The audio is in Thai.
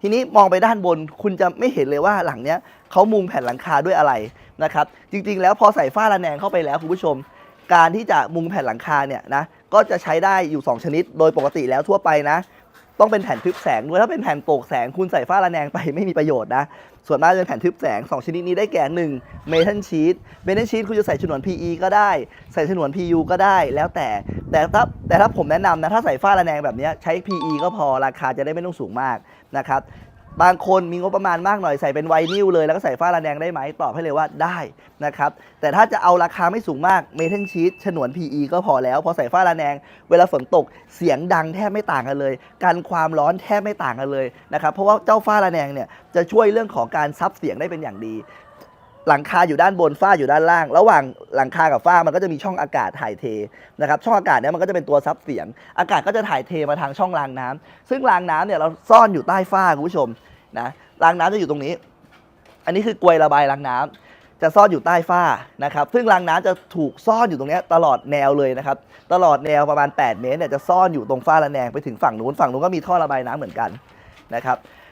ทีนี้มองไปด้านบนคุณจะไม่เห็นเลยว่าหลังเนี้ยเขามุงแผ่นหลังคาด้วยอะไรนะครับ จริงๆ แล้วพอใส่ฝ้าระแนงเข้าไปแล้วคุณผู้ชม การที่จะมุงแผ่นหลังคาเนี่ยนะก็จะใช้ได้อยู่ 2 ชนิด โดยปกติแล้วทั่วไปนะ ต้องเป็นแผ่นทึบแสงด้วยถ้าเป็นแผ่นโปร่งแสงคุณใส่ฝ้าระแนงไปไม่มีประโยชน์นะ ส่วนมากจะเป็นแผ่นทึบแสง 2 ชนิดนี้ได้แก่1เมทัลชีตเมทัลชีตคุณจะใส่ฉนวน PE ก็ได้ ใส่ฉนวน PU ก็ได้แล้วแต่ แต่ถ้าแต่ถ้าผมแนะนำนะถ้าใส่ฝ้าระแนงแบบนี้ใช้ PE ก็พอราคาจะได้ไม่ต้องสูงมากนะครับ บางคนมีงบประมาณมากหน่อยใส่เป็นไวนิลเลย แล้วก็ใส่ฝ้าระแนงได้ไหมตอบให้เลยว่าได้นะครับ แต่ถ้าจะเอาราคาไม่สูงมากเมทัลชีตฉนวน PE ก็พอแล้ว พอใส่ฝ้าระแนง เวลาฝนตกเสียงดังแทบไม่ต่างกันเลยการความร้อนแทบไม่ต่างกันเลยนะครับเพราะว่าเจ้าฝ้าระแนงเนี่ยจะช่วยเรื่องของการซับเสียงได้เป็นอย่างดี หลังคาอยู่ด้านบนฝ้าอยู่ด้านล่าง ระหว่างหลังคากับฝ้ามันก็จะมีช่องอากาศถ่ายเทนะครับช่องอากาศเนี่ยมันก็จะเป็นตัวซับเสียง อากาศก็จะถ่ายเทมาทางช่องรางน้ำซึ่งรางน้ำเนี่ยเราซ่อนอยู่ใต้ฝ้าคุณผู้ชมนะรางน้ำจะอยู่ตรงนี้ อันนี้คือกลวยระบายรางน้ำจะซ่อนอยู่ใต้ฝ้านะครับ ซึ่งรางน้ำจะถูกซ่อนอยู่ตรงนี้ตลอดแนวเลยนะครับ ตลอดแนวประมาณ 8 เมตรเนี่ยจะซ่อนอยู่ตรงฝ้าระแนงไปถึงฝั่งนู้นฝั่งนู้นก็มีท่อระบายน้ำเหมือนกันนะครับ